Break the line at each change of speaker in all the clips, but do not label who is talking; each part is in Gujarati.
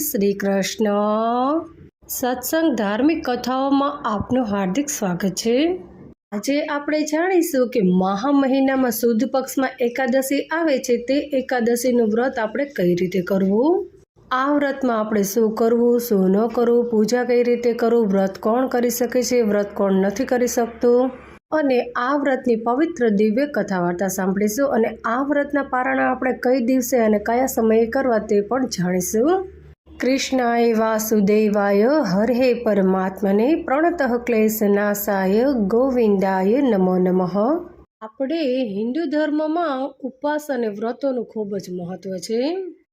શ્રી કૃષ્ણ સત્સંગ ધાર્મિક કથાઓમાં આપનું હાર્દિક સ્વાગત છે. આજે આપણે જાણીશું કે મહા મહિનામાં સુદ પક્ષમાં એકાદશી આવે છે તે એકાદશીનું વ્રત આપણે કઈ રીતે કરવું? આ વ્રતમાં આપણે શું કરવું, શું ન કરવું, પૂજા કઈ રીતે કરવું, વ્રત કોણ કરી શકે છે, વ્રત કોણ નથી કરી શકતું? અને આ વ્રતની પવિત્ર દિવ્ય કથા વાર્તા સાંભળીશું અને આ વ્રતના પારણા આપણે કઈ દિવસે અને કયા સમયે કરવા તે પણ જાણીશું. કૃષ્ણાય વાસુદેવાય હરે પરમાત્મને પ્રણત ક્લેશ નાસાય ગોવિંદાય નમો નમઃ. આપણે હિન્દુ ધર્મમાં ઉપવાસ અને વ્રતોનું ખૂબ જ મહત્વ છે.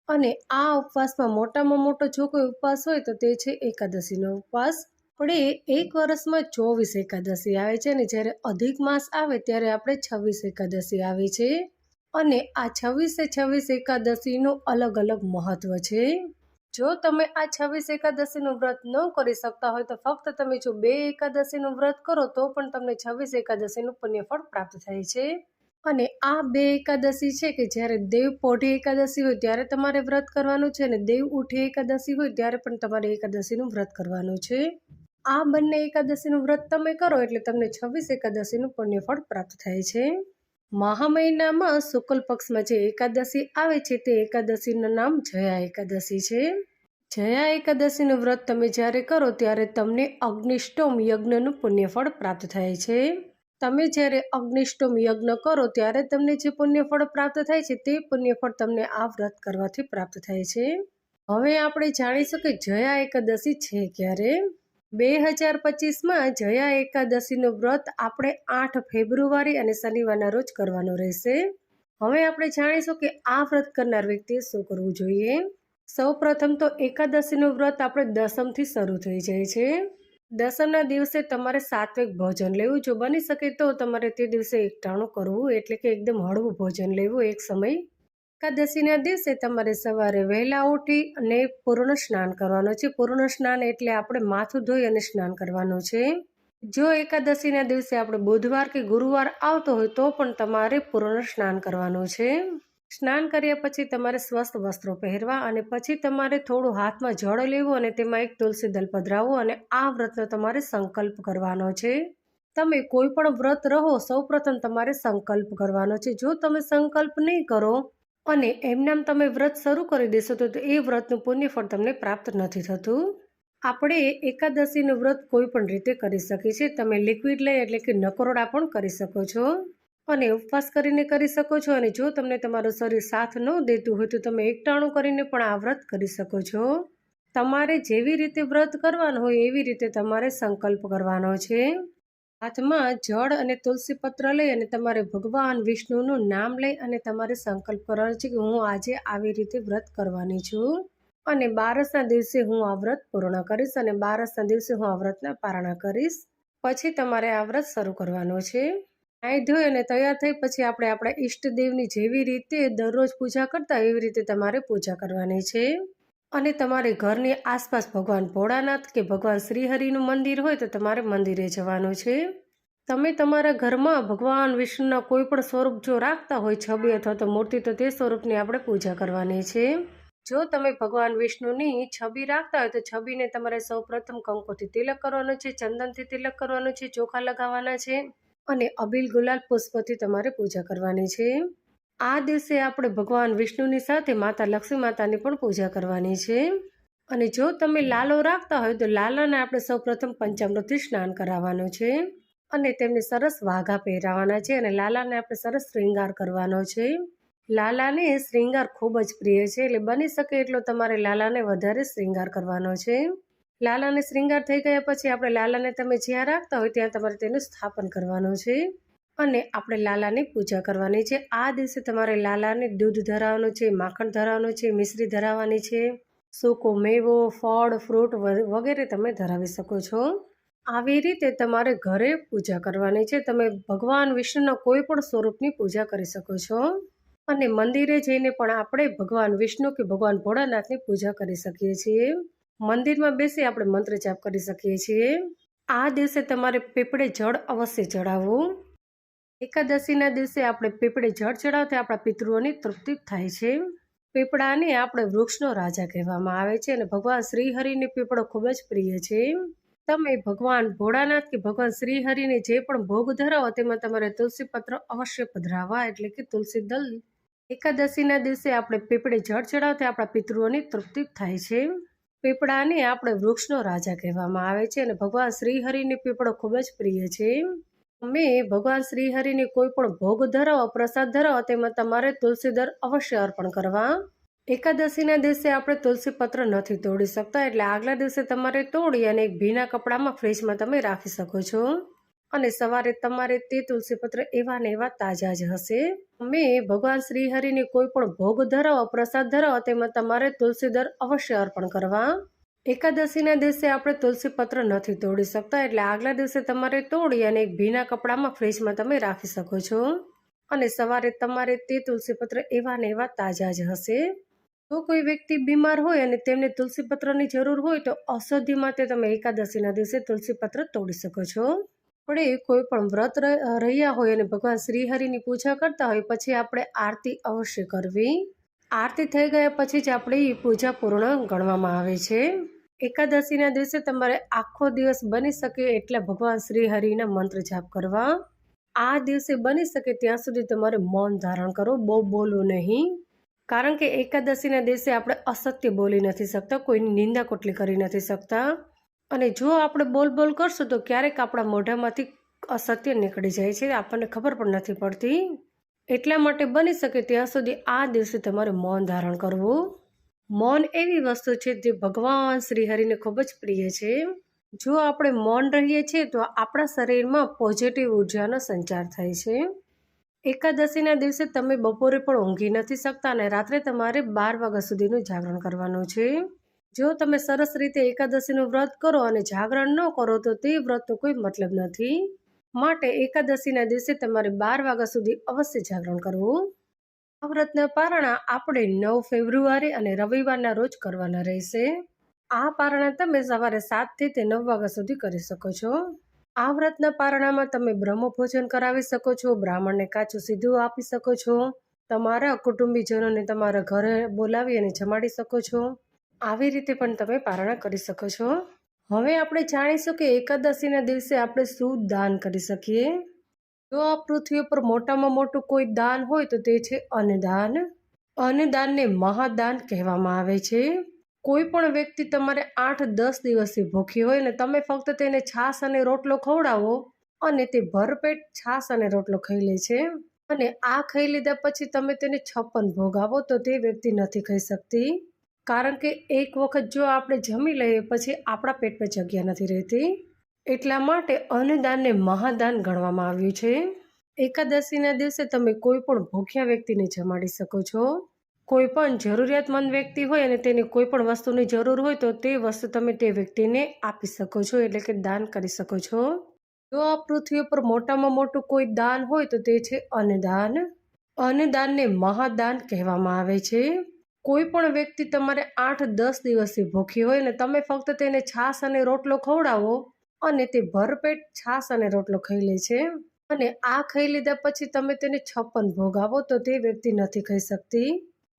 અને આ ઉપવાસમાં મોટામાં મોટો જો કોઈ ઉપવાસ હોય તો તે છે એકાદશીનો ઉપવાસ. આપણે એક વર્ષમાં ચોવીસ એકાદશી આવે છે અને જ્યારે અધિક માસ આવે ત્યારે આપણે છવ્વીસ એકાદશી આવે છે. અને આ છવ્વીસે છવ્વીસ એકાદશીનું અલગ અલગ મહત્વ છે. જો તમે આ છવ્વીસ એકાદશીનું વ્રત ન કરી શકતા હોય તો ફક્ત તમે જો બે એકાદશીનું વ્રત કરો તો પણ તમને છવ્વીસ એકાદશીનું પુણ્યફળ પ્રાપ્ત થાય છે. અને આ બે એકાદશી છે કે જ્યારે દેવ પોઢી એકાદશી હોય ત્યારે તમારે વ્રત કરવાનું છે અને દેવ ઉઠી એકાદશી હોય ત્યારે પણ તમારે એકાદશીનું વ્રત કરવાનું છે. આ બંને એકાદશીનું વ્રત તમે કરો એટલે તમને છવ્વીસ એકાદશીનું પુણ્યફળ પ્રાપ્ત થાય છે. મહા મહિનામાં શુક્લ પક્ષમાં જે એકાદશી આવે છે તે એકાદશીનું નામ જયા એકાદશી છે. જયા એકાદશીનું વ્રત તમે જ્યારે કરો ત્યારે તમને અગ્નિષ્ટોમ યજ્ઞનું પુણ્યફળ પ્રાપ્ત થાય છે. તમે જ્યારે અગ્નિષ્ટોમ યજ્ઞ કરો ત્યારે તમને જે પુણ્યફળ પ્રાપ્ત થાય છે તે પુણ્યફળ તમને આ વ્રત કરવાથી પ્રાપ્ત થાય છે. હવે આપણે જાણીશું કે જયા એકાદશી છે ક્યારે? બે હજાર પચીસમાં જયા એકાદશીનું વ્રત આપણે આઠ ફેબ્રુઆરી અને શનિવારના રોજ કરવાનું રહેશે. હવે આપણે જાણીશું કે આ વ્રત કરનાર વ્યક્તિએ શું કરવું જોઈએ. સૌ પ્રથમ તો એકાદશીનું વ્રત આપણે દસમથી શરૂ થઈ જાય છે. દસમના દિવસે તમારે સાત્વિક ભોજન લેવું. જો બની શકે તો તમારે તે દિવસે એકટાણું કરવું, એટલે કે એકદમ હળવું ભોજન લેવું એક સમય. એકાદશીના દિવસે તમારે સવારે વહેલા ઉઠી અને પૂર્ણ સ્નાન કરવાનું છે. પૂર્ણ સ્નાન એટલે આપણે માથું ધોઈ અને સ્નાન કરવાનું છે. જો એકાદશીના દિવસે આપણે બુધવાર કે ગુરુવાર આવતો હોય તો પણ તમારે પૂર્ણ સ્નાન કરવાનું છે. સ્નાન કર્યા પછી તમારે સ્વસ્થ વસ્ત્રો પહેરવા અને પછી તમારે થોડું હાથમાં જળ લેવું અને તેમાં એક તુલસી દલ પધરાવવું અને આ વ્રતનો તમારે સંકલ્પ કરવાનો છે. તમે કોઈ પણ વ્રત રહો, સૌપ્રથમ તમારે સંકલ્પ કરવાનો છે. જો તમે સંકલ્પ નહીં કરો અને એમનામ તમે વ્રત શરૂ કરી દેશો તો એ વ્રતનું પુણ્યફળ તમને પ્રાપ્ત નથી થતું. આપણે એકાદશીનું વ્રત કોઈ પણ રીતે કરી શકીએ છીએ. તમે લિક્વિડ લઈ એટલે કે નકરોડા પણ કરી શકો છો. અને ઉપવાસ કરીને કરી શકો છો. અને જો તમને તમારું શરીર સાથ ન દેતું હોય તો તમે એકટાણું કરીને પણ આ વ્રત કરી શકો છો. તમારે જેવી રીતે વ્રત કરવાનું હોય એવી રીતે તમારે સંકલ્પ કરવાનો છે. હાથમાં જળ અને તુલસી પત્ર લઈ અને તમારે ભગવાન વિષ્ણુનું નામ લઈ અને તમારે સંકલ્પ કરવાનો છે કે હું આજે આવી રીતે વ્રત કરવાની છું. અને બારસના દિવસે હું આ વ્રત પૂર્ણ કરીશ અને બારસના દિવસે હું આ વ્રતના પારણા કરીશ. પછી તમારે આ વ્રત શરૂ કરવાનો છે. નાહી ધોઈ અને તૈયાર થઈ પછી આપણે આપણા ઈષ્ટદેવની જેવી રીતે દરરોજ પૂજા કરતા એવી રીતે તમારે પૂજા કરવાની છે. અને તમારે ઘરની આસપાસ ભગવાન ભોળાનાથ કે ભગવાન શ્રીહરિનું મંદિર હોય તો તમારે મંદિરે જવાનું છે. તમે તમારા ઘરમાં ભગવાન વિષ્ણુના કોઈ પણ સ્વરૂપ જો રાખતા હોય છબી અથવા તો મૂર્તિ, તો તે સ્વરૂપની આપણે પૂજા કરવાની છે. જો તમે ભગવાન વિષ્ણુની છબી રાખતા હોય તો છબીને તમારે સૌ પ્રથમ કંકોથી તિલક કરવાનું છે, ચંદનથી તિલક કરવાનું છે, ચોખા લગાવવાના છે અને અબીલ ગુલાલ પુષ્પથી તમારે પૂજા કરવાની છે. આ દિવસે આપણે ભગવાન વિષ્ણુની સાથે માતા લક્ષ્મી માતાની પણ પૂજા કરવાની છે. અને જો તમે લાલો રાખતા હોય તો લાલાને આપણે સૌ પ્રથમ પંચામૃતથી સ્નાન કરાવવાનું છે. અને તેમને સરસ વાઘા પહેરાવાના છે અને લાલાને આપણે સરસ શ્રૃંગાર કરવાનો છે. લાલાને શ્રૃંગાર ખૂબ જ પ્રિય છે એટલે બની શકે એટલો તમારે લાલાને વધારે શ્રૃંગાર કરવાનો છે. લાલાને શ્રૃંગાર થઈ ગયા પછી આપણે લાલાને તમે જ્યાં રાખતા હોય ત્યાં તમારે તેનું સ્થાપન કરવાનું છે. અને આપણે લાલાની પૂજા કરવાની છે. આ દિવસે તમારે લાલાને દૂધ ધરાવવાનું છે, માખણ ધરાવવાનું છે, મિશ્રી ધરાવવાની છે, સૂકો મેવો, ફળ, ફ્રૂટ વગેરે તમે ધરાવી શકો છો. આવી રીતે તમારે ઘરે પૂજા કરવાની છે. તમે ભગવાન વિષ્ણુના કોઈ પણ સ્વરૂપની પૂજા કરી શકો છો. અને મંદિરે જઈને પણ આપણે ભગવાન વિષ્ણુ કે ભગવાન ભોળાનાથની પૂજા કરી શકીએ છીએ. મંદિરમાં બેસી આપણે મંત્ર જાપ કરી શકીએ છીએ. આ દિવસે તમારે પીપળે જળ અવશ્ય ચડાવવું એકાદશીના દિવસે આપણે પીપળે જળ ચડાવતા આપણા પિતૃઓની તૃપ્તિ થાય છે. પીપળાને આપણે વૃક્ષનો રાજા કહેવામાં આવે છે અને ભગવાન શ્રીહરિને પીપળો ખૂબ જ પ્રિય છે. તમે ભગવાન ભોળાનાથ કે ભગવાન શ્રીહરિને જે પણ ભોગ ધરાવો તેમાં તમારે તુલસી પત્ર અવશ્ય પધરાવવા એટલે કે તુલસી દલ. એકાદશીના દિવસે આપણે પીપળે જળ ચડાવતા આપણા પિતૃઓની તૃપ્તિ થાય છે. પીપળાને આપણે વૃક્ષનો રાજા કહેવામાં આવે છે અને ભગવાન શ્રીહરિને પીપળો ખૂબ જ પ્રિય છે. તમે ભગવાન શ્રીહરિને કોઈ પણ ભોગ ધરાવો, પ્રસાદ ધરાવો, તેમાં તમારે તુલસી દર અવશ્ય અર્પણ કરવા. એકાદશીના દિવસે આપણે તુલસી પત્ર નથી તોડી શકતા, એટલે આગલા દિવસે તમારે તોડી અને એક ભીના કપડામાં ફ્રીજમાં તમે રાખી શકો છો. અને સવારે તમારે તે તુલસી પત્ર એવા ને એવા તાજા જ હશે. તમે ભગવાન શ્રી હરિને કોઈ પણ ભોગ ધરાવો, પ્રસાદ ધરાવો, તેમાં તમારે તુલસી દર અવશ્ય અર્પણ કરવા. એકાદશીના દિવસે આપણે તુલસી પત્ર નથી તોડી શકતા, એટલે આગલા દિવસે તમારે તોડી અને એક ભીના કપડામાં ફ્રીજમાં તમે રાખી શકો છો. અને સવારે તમારે તે તુલસી પત્ર એવા ને એવા તાજા જ હશે. જો કોઈ વ્યક્તિ બીમાર હોય અને તેમને તુલસી પત્રની જરૂર હોય તો ઔષધિ માટે તમે એકાદશીના દિવસે તુલસી પત્ર તોડી શકો છો. આપણે કોઈ પણ વ્રત રહ્યા હોય અને ભગવાન શ્રીહરિની પૂજા કરતા હોય, પછી આપણે આરતી અવશ્ય કરવી. આરતી થઈ ગયા પછી જ આપણે એ પૂજા પૂર્ણ ગણવામાં આવે છે. એકાદશીના દિવસે તમારે આખો દિવસ બની શકે એટલા ભગવાન શ્રી હરિના મંત્ર જાપ કરવા. આ દિવસે બની શકે ત્યાં સુધી તમારે મૌન ધારણ કરો, બહુ બોલવું નહીં. કારણ કે એકાદશીના દિવસે આપણે અસત્ય બોલી નથી શકતા, કોઈની નિંદા કોટલી કરી નથી શકતા. અને જો આપણે બોલ બોલ કરશું તો ક્યારેક આપણા મોઢામાંથી અસત્ય નીકળી જાય છે, આપણને ખબર પણ નથી પડતી. એટલા માટે બની શકે ત્યાં સુધી આ દિવસે તમારે મૌન ધારણ કરવું. મૌન એવી વસ્તુ છે જે ભગવાન શ્રીહરિને ખૂબ જ પ્રિય છે. જો આપણે મૌન રહીએ છીએ તો આપણા શરીરમાં પોઝિટિવ ઉર્જાનો સંચાર થાય છે. એકાદશીના દિવસે તમે બપોરે પણ ઊંઘી નથી શકતા અને રાત્રે તમારે બાર વાગ્યા સુધીનું જાગરણ કરવાનું છે. જો તમે સરસ રીતે એકાદશીનું વ્રત કરો અને જાગરણ ન કરો તો તે વ્રતનો કોઈ મતલબ નથી. માટે એકાદશીના દિવસે તમારે બાર વાગ્યા સુધી અવશ્ય જાગરણ કરવું. આ વ્રતના પારણા આપણે નવ ફેબ્રુઆરી અને રવિવારના રોજ કરવાના રહેશે. આ પારણા તમે સવારે સાતથી તે નવ વાગ્યા સુધી કરી શકો છો. આ વ્રતના પારણામાં તમે બ્રહ્મભોજન કરાવી શકો છો, બ્રાહ્મણને કાચું સીધું આપી શકો છો, તમારા કુટુંબીજનોને તમારા ઘરે બોલાવી અને જમાડી શકો છો. આવી રીતે પણ તમે પારણા કરી શકો છો. હવે આપણે જાણીશું કે એકાદશીના દિવસે આપણે શું દાન કરી શકીએ. જો આ પૃથ્વી ઉપર મોટામાં મોટું કોઈ દાન હોય તો તે છે અન્નદાન. અન્નદાનને મહાદાન કહેવામાં આવે છે. કોઈ પણ વ્યક્તિ તમારે આઠ દસ દિવસથી ભૂખી હોય ને તમે ફક્ત તેને છાશ અને રોટલો ખવડાવો અને તે ભરપેટ છાશ અને રોટલો ખાઈ લે છે. અને આ ખાઈ લીધા પછી તમે તેને છપ્પન ભોગ આપો તો તે વ્યક્તિ નથી ખાઈ શકતી. કારણ કે એક વખત જો આપણે જમી લઈએ પછી આપણા પેટમાં જગ્યા નથી રહેતી. એટલા માટે અન્નદાનને મહાદાન ગણવામાં આવ્યું છે. એકાદશીના દિવસે તમે કોઈ પણ ભૂખ્યા વ્યક્તિને જમાડી શકો છો. કોઈ પણ જરૂરિયાતમંદ વ્યક્તિ હોય અને તેને કોઈ પણ વસ્તુની જરૂર હોય તો તે વસ્તુ તમે તે વ્યક્તિને આપી શકો છો, એટલે કે દાન કરી શકો છો. જો આ પૃથ્વી ઉપર મોટામાં મોટું કોઈ દાન હોય તો તે છે અન્નદાન. અન્નદાનને મહાદાન કહેવામાં આવે છે. કોઈ પણ વ્યક્તિ તમારે આઠ દસ દિવસથી ભૂખી હોય અને તમે ફક્ત તેને છાશ અને રોટલો ખવડાવો અને તે ભરપેટ છાશ અને રોટલો ખાઈ લે છે. અને આ ખાઈ લીધા પછી તમે તેને છપ્પન ભોગ આપો તો તે વ્યક્તિ નથી ખાઈ શકતી.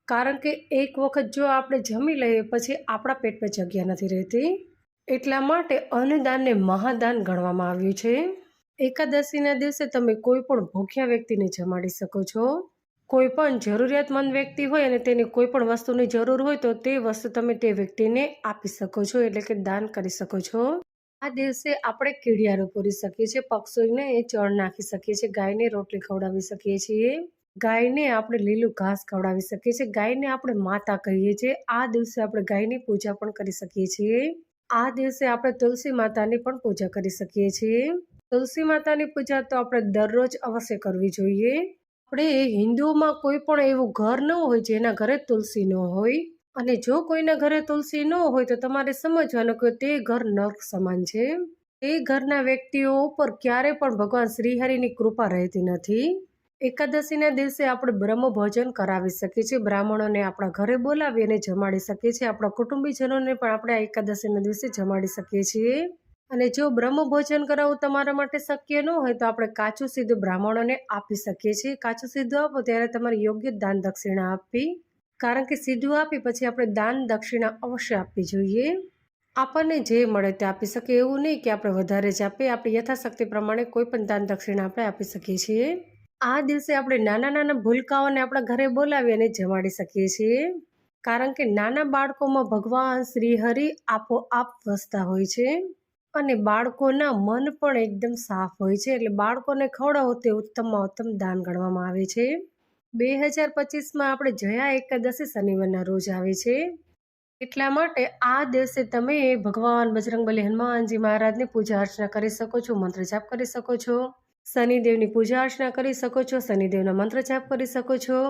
કારણ કે એક વખત જો આપણે જમી લઈએ પછી આપણા પેટમાં જગ્યા નથી રહેતી. એટલા માટે અન્નદાનને મહાદાન ગણવામાં આવ્યું છે. એકાદશીના દિવસે તમે કોઈ પણ ભૂખ્યા વ્યક્તિને જમાડી શકો છો. કોઈ પણ જરૂરિયાતમંદ વ્યક્તિ હોય અને તેને કોઈ પણ વસ્તુની જરૂર હોય તો તે વસ્તુ તમે તે વ્યક્તિને આપી શકો છો, એટલે કે દાન કરી શકો છો. આ દિવસે આપણે કીડિયારો પૂરી શકીએ છીએ, પક્ષીને એ ચણ નાખી શકીએ છીએ, ગાયને રોટલી ખવડાવી શકીએ છીએ, ગાયને આપણે લીલું ઘાસ ખવડાવી શકીએ છીએ, ગાયને આપણે માતા કહીએ છીએ, આ દિવસે આપણે ગાયની પૂજા પણ કરી શકીએ છીએ, આ દિવસે આપણે તુલસી માતાની પણ પૂજા કરી શકીએ છીએ, તુલસી માતાની પૂજા તો આપણે દરરોજ અવશ્ય કરવી જોઈએ, આપણે હિન્દુઓમાં કોઈ પણ એવું ઘર ન હોય જેના ઘરે તુલસી ન હોય અને જો કોઈના ઘરે તુલસી ન હોય તો તમારે સમજવાનું કે તે ઘર નર્ક સમાન છે. તે ઘરના વ્યક્તિઓ ઉપર ક્યારે પણ ભગવાન શ્રીહરિની કૃપા રહેતી નથી. એકાદશીના દિવસે આપણે બ્રહ્મ ભોજન કરાવી શકીએ છીએ. બ્રાહ્મણોને આપણા ઘરે બોલાવી અને જમાડી શકીએ છીએ. આપણા કુટુંબીજનોને પણ આપણે આ એકાદશીના દિવસે જમાડી શકીએ છીએ. અને જો બ્રહ્મ ભોજન કરાવવું તમારા માટે શક્ય ન હોય તો આપણે કાચું સીધું બ્રાહ્મણોને આપી શકીએ છીએ. કાચું સીધું આપો ત્યારે તમારે યોગ્ય દાન દક્ષિણા આપવી. કારણ કે સીધું આપી પછી આપણે દાન દક્ષિણા અવશ્ય આપવી જોઈએ. આપણને જે મળે તે આપી શકીએ એવું નહીં કે આપણે વધારે જ આપીએ. આપણી યથાશક્તિ પ્રમાણે કોઈ પણ દાન દક્ષિણા આપણે આપી શકીએ છીએ. આ દિવસે આપણે નાના નાના ભૂલકાઓને આપણા ઘરે બોલાવી અને જમાડી શકીએ છીએ. કારણ કે નાના બાળકોમાં ભગવાન શ્રીહરિ આપોઆપ વસતા હોય છે અને બાળકોના મન પણ એકદમ સાફ હોય છે. એટલે બાળકોને ખવડાવો તે ઉત્તમમાં ઉત્તમ દાન ગણવામાં આવે છે. બે હજાર પચીસમાં આપણે જયા એકાદશી શનિવારના રોજ આવે છે. એટલા માટે આ દિવસે તમે ભગવાન બજરંગબલી હનુમાનજી મહારાજની પૂજા અર્ચના કરી શકો છો, મંત્ર જાપ કરી શકો છો. શનિદેવની પૂજા અર્ચના કરી શકો છો, શનિદેવના મંત્ર જાપ કરી શકો છો.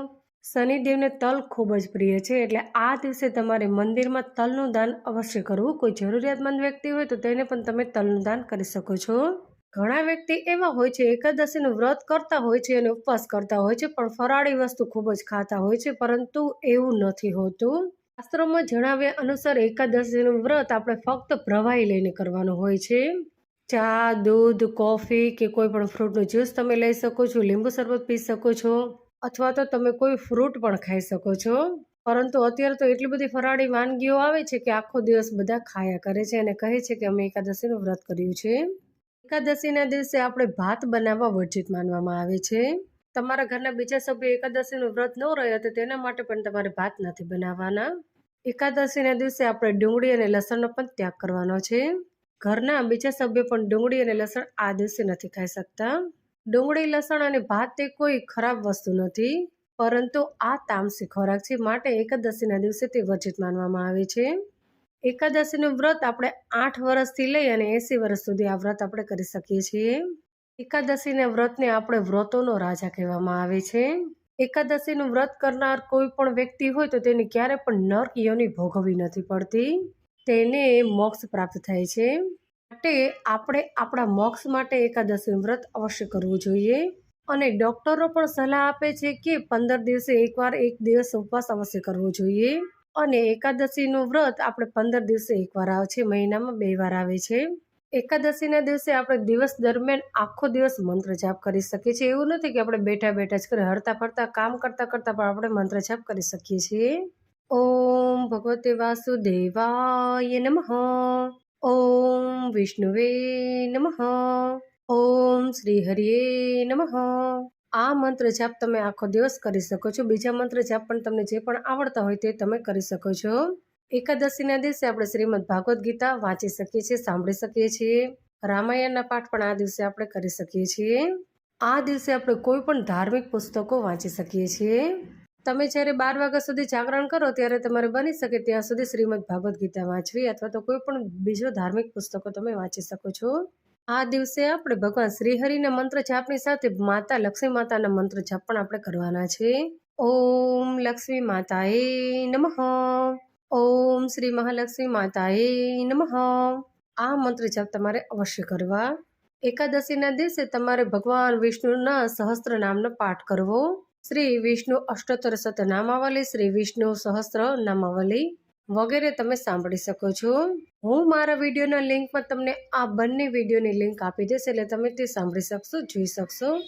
શનિદેવને તલ ખૂબ જ પ્રિય છે, એટલે આ દિવસે તમારે મંદિરમાં તલનું દાન અવશ્ય કરવું. કોઈ જરૂરિયાતમંદ વ્યક્તિ હોય તો તેને પણ તમે તલનું દાન કરી શકો છો. ઘણા વ્યક્તિ એવા હોય છે, એકાદશીનું વ્રત કરતા હોય છે અને ઉપવાસ કરતા હોય છે, પણ ફરાળી વસ્તુ ખૂબ જ ખાતા હોય છે, પરંતુ એવું નથી હોતું. શાસ્ત્રોમાં જણાવ્યા અનુસાર એકાદશીનું વ્રત આપણે ફક્ત પ્રવાહી લઈને કરવાનું હોય છે. ચા, દૂધ, કોફી કે કોઈ પણ ફ્રૂટનું જ્યુસ તમે લઈ શકો છો, લીંબુ શરબત પી શકો છો, અથવા તો તમે કોઈ ફ્રૂટ પણ ખાઈ શકો છો. પરંતુ અત્યારે તો એટલી બધી ફરાળી વાનગીઓ આવે છે કે આખો દિવસ બધા ખાયા કરે છે અને કહે છે કે અમે એકાદશીનું વ્રત કર્યું છે. એકાદશીના દિવસે આપણે ભાત બનાવવા વર્જિત માનવામાં આવે છે. તમારા ઘરના બીજા સભ્યો એકાદશીનું વ્રત ન રહ્યો તો તેના માટે પણ તમારે ભાત નથી બનાવવાના. એકાદશીના દિવસે આપણે ડુંગળી અને લસણનો પણ ત્યાગ કરવાનો છે. ઘરના બીજા સભ્યો પણ ડુંગળી અને લસણ આ દિવસે નથી ખાઈ શકતા. ડુંગળી, લસણ અને ભાત તે કોઈ ખરાબ વસ્તુ નથી, પરંતુ આ તામસી ખોરાક છે માટે એકાદશીના દિવસે તે વર્જિત માનવામાં આવે છે. એકાદશીનું વ્રત આપણે આઠ વર્ષથી લઈ અને એંસી વર્ષ સુધી આ વ્રત આપણે કરી શકીએ છીએ. એકાદશીના વ્રતને આપણે વ્રતોનો રાજા કહેવામાં આવે છે. એકાદશીનું વ્રત કરનાર કોઈ પણ વ્યક્તિ હોય તો તેને ક્યારે પણ નર્ક યોની ભોગવવી નથી પડતી. તેને મોક્ષ પ્રાપ્ત થાય છે. માટે આપણે આપણા મોક્ષ માટે એકાદશીનું વ્રત અવશ્ય કરવું જોઈએ. અને ડૉક્ટરો પણ સલાહ આપે છે કે પંદર દિવસે એકવાર એક દિવસ ઉપવાસ અવશ્ય કરવો જોઈએ. અને એકાદશીનું વ્રત આપણે પંદર દિવસે એકવાર આવે છે, મહિનામાં બે વાર આવે છે. એકાદશીના દિવસે આપણે દિવસ દરમિયાન આખો દિવસ મંત્ર જાપ કરી શકીએ છીએ. એવું નથી કે આપણે બેઠા બેઠા જ કરીએ હરતા ફરતા, કામ કરતાં કરતાં પણ આપણે મંત્ર જાપ કરી શકીએ છીએ. ઓમ ભગવતે વાસુદેવાય નમઃ. ઓમ વિષ્ણુવે નમઃ. ઓમ શ્રી હરિયે નમઃ. આ મંત્ર જાપ તમે આખો દિવસ કરી શકો છો. બીજા મંત્ર જાપ પણ તમને જે પણ આવડતા હોય તે તમે કરી શકો છો. એકાદશીના દિવસે આપણે શ્રીમદ ભાગવદ્ ગીતા વાંચી શકીએ છીએ, સાંભળી શકીએ છીએ. રામાયણના પાઠ પણ આ દિવસે આપણે કરી શકીએ છીએ. આ દિવસે આપણે કોઈ પણ ધાર્મિક પુસ્તકો વાંચી શકીએ છીએ. તમે જ્યારે બાર વાગ્યા સુધી જાગરણ કરો ત્યારે તમારે બની શકે ત્યાં સુધી શ્રીમદ ભાગવદ્ ગીતા વાંચવી અથવા તો કોઈ પણ બીજો ધાર્મિક પુસ્તકો તમે વાંચી શકો છો. આ દિવસે આપણે ભગવાન શ્રીહરિના મંત્ર જાપની સાથે માતા લક્ષ્મી માતાના મંત્ર જાપ પણ આપણે કરવાના છે. ઓમ લક્ષ્મી માતાએ નમઃ. ઓમ શ્રી મહાલક્ષ્મી માતાએ નમઃ. આ મંત્ર જાપ તમારે અવશ્ય કરવા. એકાદશીના દિવસે તમારે ભગવાન વિષ્ણુના સહસ્ત્ર નામનો પાઠ કરવો. શ્રી વિષ્ણુ અષ્ટોત્તર સત નામાવલી, શ્રી વિષ્ણુ સહસ્ત્ર નામાવલી. વગેરે તમે સાંભળી શકો છો. હું મારા વિડીયોના લિંકમાં તમને આ બંને વિડીયોની લિંક આપી દઈશ એટલે તમે તે સાંભળી શકશો, જોઈ શકશો.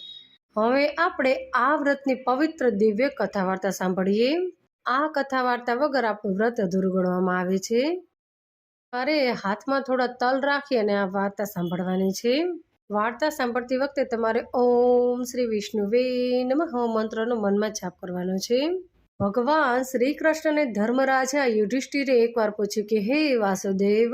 હવે આપણે આ વ્રતની પવિત્ર દિવ્ય કથા વાર્તા સાંભળીએ. આ કથા વાર્તા વગર આપણું વ્રત અધૂરું ગણવામાં આવે છે. અરે, હાથમાં થોડા તલ રાખી અને આ વાર્તા સાંભળવાની છે. વાર્તા સાંભળતી વખતે તમારે ઓમ શ્રી વિષ્ણુવે નમઃ, મંત્રનો મનમાં છાપ કરવાનો છે. ભગવાન શ્રી કૃષ્ણને ધર્મરાજા યુધિષ્ઠિરે એકવાર પૂછ્યું કે, હે વાસુદેવ,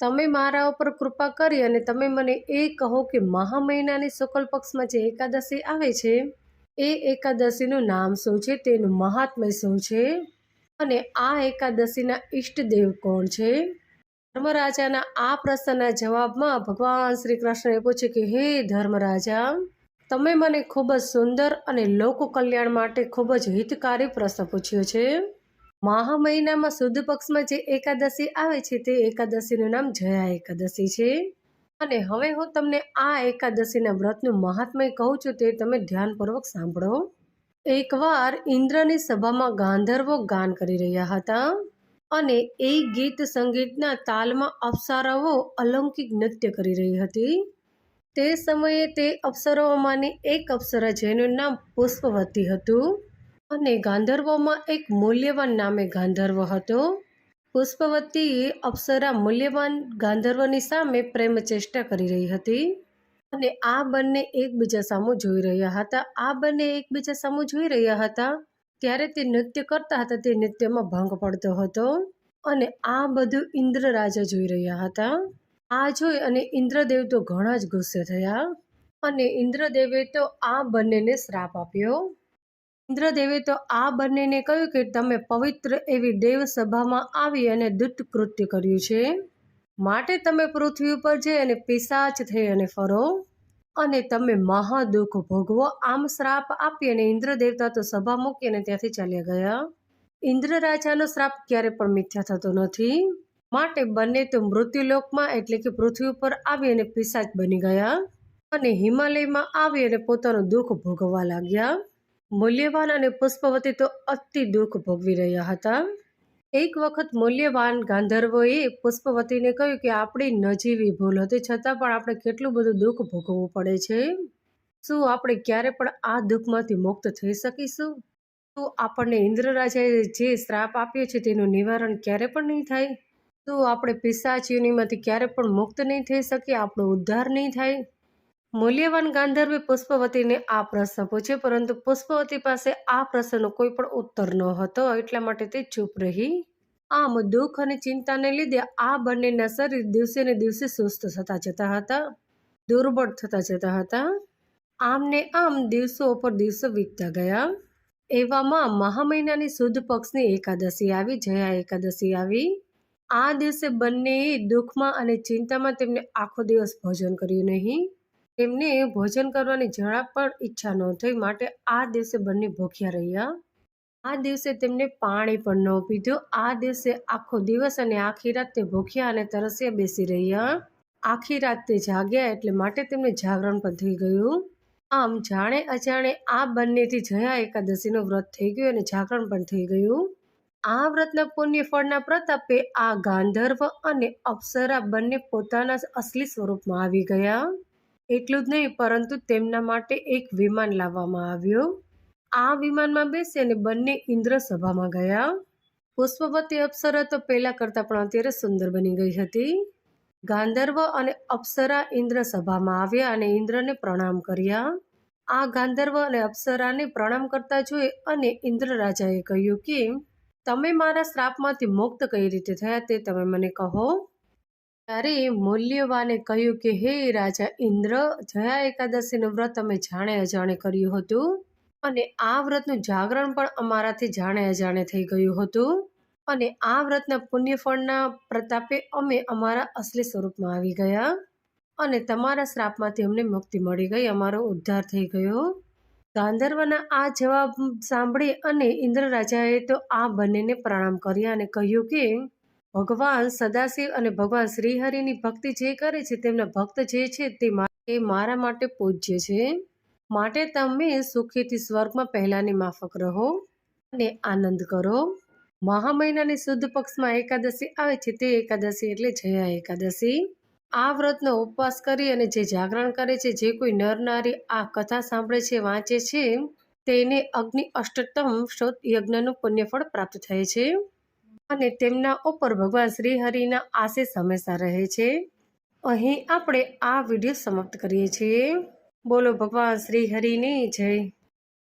તમે મારા ઉપર કૃપા કરી અને તમે મને એ કહો કે મહા મહિનાની શુક્લ પક્ષમાં જે એકાદશી આવે છે, એ એકાદશીનું નામ શું છે? તેનું મહાત્મય શું છે? અને આ એકાદશીના ઈષ્ટદેવ કોણ છે? ધર્મરાજાના આ પ્રશ્નના જવાબમાં ભગવાન શ્રી કૃષ્ણએ પૂછ્યું કે, હે ધર્મરાજા તમે મને ખૂબ જ સુંદર અને લોક કલ્યાણ માટે ખૂબ જ હિતકારી પ્રશ્ન પૂછ્યો છે. મહા મહિનામાં શુદ્ધ પક્ષમાં જે એકાદશી આવે છે તે એકાદશીનું નામ જયા એકાદશી છે. અને હવે હું તમને આ એકાદશીના વ્રતનું મહાત્મય કહું છું તે તમે ધ્યાનપૂર્વક સાંભળો. એકવાર ઇન્દ્રની સભામાં ગાંધર્વો ગાન કરી રહ્યા હતા અને એ ગીત સંગીતના તાલમાં અપ્સારાઓ અલૌકિક નૃત્ય કરી રહી હતી. તે સમયે તે અપ્સરાઓમાંની એક અપ્સરા જેનું નામ પુષ્પવતી હતું અને ગાંધર્વોમાં એક મૂલ્યવાન નામે ગાંધર્વ હતો. પુષ્પવતી અપ્સરા મૂલ્યવાન ગાંધર્વની સામે પ્રેમ ચેષ્ટા કરી રહી હતી અને આ બંને એકબીજા સામું જોઈ રહ્યા હતા. આ બંને એકબીજા સામું જોઈ રહ્યા હતા ત્યારે તે નૃત્ય કરતા હતા. તે નૃત્યમાં ભંગ પડતો હતો અને આ બધું ઇન્દ્રરાજા જોઈ રહ્યા હતા. આ જોઈ અને ઇન્દ્રદેવ તો ઘણા જ ગુસ્સે થયા અને ઇન્દ્રદેવે તો આ બંનેને શ્રાપ આપ્યો. ઇન્દ્રદેવે તો આ બંનેને કહ્યું કે તમે પવિત્ર એવી દેવ સભામાં આવી અને દુષ્ટ કૃત્ય કર્યું છે. માટે તમે પૃથ્વી ઉપર જઈ અને પિશાચ થઈ અને ફરો અને તમે મહાદુઃખ ભોગવો આમ શ્રાપ આપી અને ઇન્દ્રદેવતા તો સભા મૂકી અને ત્યાંથી ચાલ્યા ગયા. ઇન્દ્ર રાજાનો શ્રાપ ક્યારે પણ મિથ્યા થતો નથી. માટે બંને તો મૃત્યુલોકમાં એટલે કે પૃથ્વી ઉપર આવી અને પિશાચ બની ગયા અને હિમાલયમાં આવી અને પોતાનું દુઃખ ભોગવવા લાગ્યા. મૂલ્યવાન અને પુષ્પવતી તો અતિ દુઃખ ભોગવી રહ્યા હતા. એક વખત મૂલ્યવાન ગાંધર્વોએ પુષ્પવતીને કહ્યું કે આપણી નજીવી ભૂલ હતી, છતાં પણ આપણે કેટલું બધું દુઃખ ભોગવવું પડે છે? શું આપણે ક્યારે પણ આ દુઃખમાંથી મુક્ત થઈ શકીશું? શું આપણને ઇન્દ્રરાજાએ જે શ્રાપ આપ્યો છે તેનું નિવારણ ક્યારે પણ નહીં થાય? શું આપણે પિશાચ યોનિમાંથી ક્યારે પણ મુક્ત નહીં થઈ શકીએ, આપણો ઉદ્ધાર નહીં થાય. મૂલ્યવાન ગાંધર્વે પુષ્પવતીને આ પ્રશ્ન પૂછ્યો, પરંતુ પુષ્પવતી પાસે આ પ્રશ્નનો કોઈ પણ ઉત્તર ન હતો, એટલા માટે તે ચૂપ રહી. આમ દુઃખ અને ચિંતાને લીધે આ બંનેના શરીર દિવસે ને દિવસે સુસ્ત થતા જતા હતા, દુર્બળ થતા જતા હતા. આમને આમ દિવસો ઉપર દિવસો વીતતા ગયા. એવામાં મહા મહિનાની સુદ પક્ષની એકાદશી આવી, જયા એકાદશી આવી. આ દિવસે બંને દુઃખમાં અને ચિંતામાં તેમને આખો દિવસ ભોજન કર્યું નહીં. તેમને ભોજન કરવાની જરા પણ ઈચ્છા ન થઈ, માટે આ દિવસે બંને ભૂખ્યા રહ્યા. આ દિવસે તેમને પાણી પણ ન પીધું. આ દિવસે આખો દિવસ અને આખી રાત તે ભૂખ્યા અને તરસ્યા બેસી રહ્યા. આખી રાત તે જાગ્યા એટલે માટે તેમને જાગરણ પણ થઈ ગયું. આમ જાણે અજાણે આ બંનેથી જયા એકાદશીનું વ્રત થઈ ગયું અને જાગરણ પણ થઈ ગયું. આ વ્રતના પુણ્ય ફળના પ્રતાપે આ ગાંધર્વ અને અપ્સરા બંને પોતાના અસલી સ્વરૂપમાં આવી ગયા. એટલું જ નહીં, પરંતુ તેમના માટે એક વિમાન લાવવામાં આવ્યું. આ વિમાનમાં બેસી અને બંને ઇન્દ્ર સભામાં ગયા. પુષ્પવતી અપ્સરા તો પહેલા કરતાં પણ અત્યારે સુંદર બની ગઈ હતી. ગાંધર્વ અને અપ્સરા ઇન્દ્ર સભામાં આવ્યા અને ઇન્દ્રને પ્રણામ કર્યા. આ ગાંધર્વ અને અપ્સરાને પ્રણામ કરતા જોઈ અને ઇન્દ્ર રાજાએ કહ્યું કે તમે મારા શ્રાપમાંથી મુક્ત કઈ રીતે થયા તે તમે મને કહો. ત્યારે મૂલ્યવાને કહ્યું કે, હે રાજા ઇન્દ્ર, જયા એકાદશીનું વ્રત અમે જાણે અજાણે કર્યું હતું અને આ વ્રતનું જાગરણ પણ અમારાથી જાણે અજાણે થઈ ગયું હતું અને આ વ્રતના પુણ્યફળના પ્રતાપે અમે અમારા અસલી સ્વરૂપમાં આવી ગયા અને તમારા શ્રાપમાંથી અમને મુક્તિ મળી ગઈ, અમારો ઉદ્ધાર થઈ ગયો. ગાંધર્વના આ જવાબ સાંભળી અને ઇન્દ્રરાજાએ તો આ બંનેને પ્રણામ કર્યા અને કહ્યું કે, ભગવાન સદાશિવ અને ભગવાન શ્રીહરિની ભક્તિ જે કરે છે, તેમના ભક્ત જે છે તે એ મારા માટે પૂજ્ય છે. માટે તમે સુખીથી સ્વર્ગમાં પહેલાની માફક રહો અને આનંદ કરો. મહા મહિનાની શુદ્ધ પક્ષમાં એકાદશી આવે છે, તે એકાદશી એટલે જયા એકાદશી. આ વ્રતનો ઉપવાસ કરી અને જે જાગરણ કરે છે, જે કોઈ નર નારી આ કથા સાંભળે છે, વાંચે છે, તેને અગ્નિ અષ્ટતમ શોધ યજ્ઞનું પુણ્યફળ પ્રાપ્ત થાય છે. અને તેમના ઉપર ભગવાન શ્રી હરિના આશીષ હંમેશા રહે છે. અહીં આપણે આ વીડિયો સમાપ્ત કરીએ છીએ. બોલો ભગવાન શ્રી હરિની જય.